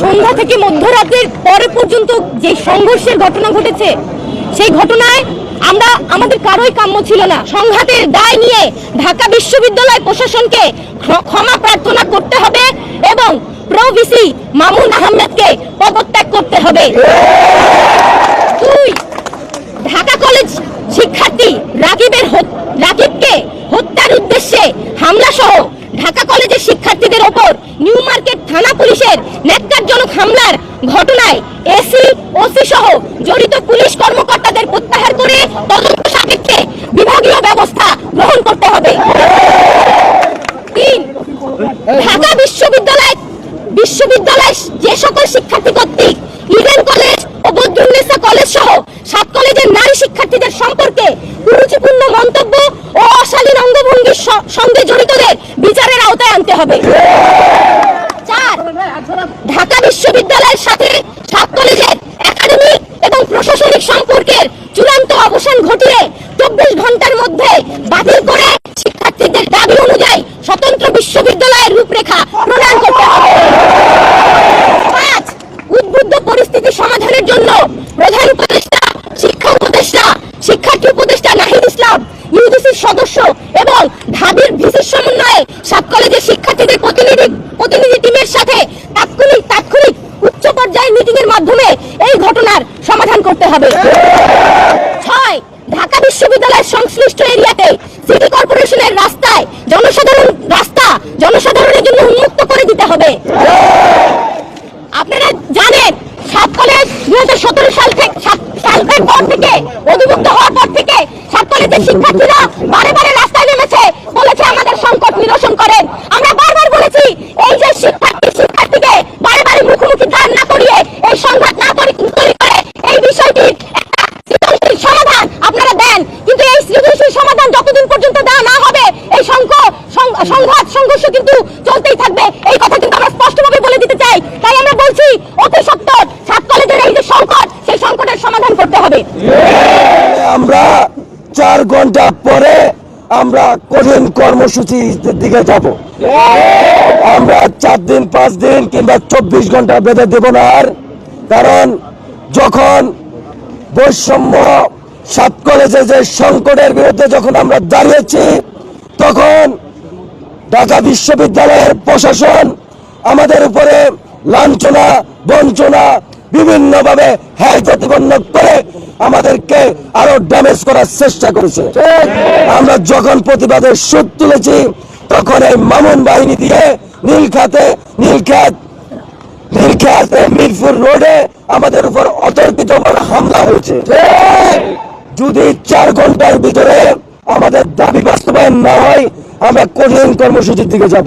সন্ধ্যা থেকে মধ্যরাতের পরে পর্যন্ত যে সংঘর্ষের ঘটনা ঘটেছে, সেই ঘটনায় আমরা, আমাদের কারোই কাম্য ছিল না। সংঘাতের দায় নিয়ে ঢাকা বিশ্ববিদ্যালয় প্রশাসনকে ক্ষমা প্রার্থনা করতে হবে এবং প্রো ভিসি মামুন আহমেদকে পদত্যাগ করতে হবে। ঢাকা কলেজ শিক্ষার্থী রাকিবের রাকিবকে হত্যার উদ্দেশ্যে হামলা সহ ঢাকা কলেজের শিক্ষার্থীদের ওপর থানা পুলিশের ন্যাক্কারজনক হামলার ঘটনায় এসি, ওসি সহ জড়িত পুলিশ কর্মকর্তাদের প্রত্যাহার করে তদন্ত সাপেক্ষে বিভাগীয় ব্যবস্থা গ্রহণ করতে হবে। তিন, ঢাকা বিশ্ববিদ্যালয় বিশ্ববিদ্যালয় যে সকল শিক্ষার্থী কর্তৃক ইডেন কলেজ ও বদরুন্নেসা কলেজ সহ সাত কলেজের নারী শিক্ষার্থীদের সম্পর্কে কুরুচিপূর্ণ মন্তব্য ও অশালীন অঙ্গভঙ্গির সঙ্গে জড়িতদের বিচারের আওতায় আনতে হবে চার ঢাকা বিশ্ববিদ্যালয়ের সাথে সাত কলেজের একাডেমিক এবং প্রশাসনিক সম্পর্কের চূড়ান্ত অবসান ঘটিয়ে চব্বিশ ঘণ্টার মধ্যে বাতিল করে শিক্ষার্থীদের দাবি অনুযায়ী স্বতন্ত্র বিশ্ববিদ্যালয়ের রূপরেখা প্রণয়ন করতে হবে। উদ্বুদ্ধ পরিস্থিতি সমাধানের জন্য প্রধান উপদেষ্টা, শিক্ষা উপদেষ্টা, শিক্ষার্থী উপদেষ্টা নাহিদ ইসলাম, ইউজিসির সদস্য এবং ঢাবির ভিসির সমন্বয়ে সাত কলেজের শিক্ষার্থীদের প্রতিনিধি মাধ্যমে এই ঘটনার সমাধান করতে হবে। ছয়, ঢাকা বিশ্ববিদ্যালয়ের সংশ্লিষ্ট এরিয়াতে সিটি কর্পোরেশনের রাস্তায় জনসাধারণ, রাস্তা জনসাধারণের জন্য উন্মুক্ত করে দিতে হবে। আপনারা জানেন, সাত কলেজ দুই হাজার সতেরো সাল থেকে, সাত- সালের পর থেকে, অধিভুক্ত হওয়ার পর থেকে সাত কলেজের শিক্ষার্থীরা বারে বারে রাস্তায় নেমেছে বলেছে আমাদের সংকট নিরসন করেন আমরা বারবার বলেছি এই যে শিক্ষার্থী শিক্ষার্থীকে বারে বারে মুখোমুখি দাঁড় না করিয়ে এই সংঘাত না করি তৈরি করে এই বিষয়টির একটা সৃজনশীল সমাধান আপনারা দেন কিন্তু এই সমাধান যতদিন পর্যন্ত দেওয়া না হবে, এই সংঘ- সংঘাত, সংঘর্ষ কিন্তু চলতেই থাকবে। এই কথা কিন্তু আমরা স্পষ্টভাবে বলে দিতে চাই। তাই আমরা বলছি, অতি সত্তর সাত কলেজের এই যে সংকট, সেই সংকটের সমাধান করতে হবে। আমরা চার ঘণ্টা পরে আমরা কঠিন কর্মসূচির দিকে যাব। আমরা চার দিন, পাঁচ দিন কিংবা চব্বিশ ঘণ্টা বেঁধে দেব না আর। কারণ যখন বৈষম্য সাত কলেজে যে সংকটের বিরুদ্ধে যখন আমরা দাঁড়িয়েছি, তখন ঢাকা বিশ্ববিদ্যালয়ের প্রশাসন আমাদের উপরে লাঞ্ছনা, বঞ্চনা বিভিন্নভাবে হ্যায় প্রতিপন্ন করে আমাদেরকে আরও ড্যামেজ করার চেষ্টা করেছে। আমরা যখন প্রতিবাদের সুদ তুলেছি, তখন এই মামুন বাহিনী দিয়ে নীলখাতে, নীলখাত, নীলখাতে মিরপুর রোডে আমাদের উপর অতর্কিত হামলা হয়েছে। যদি চার ঘণ্টার ভিতরে আমাদের দাবি বাস্তবায়ন না হয় আমরা কঠিন কর্মসূচির দিকে যাব।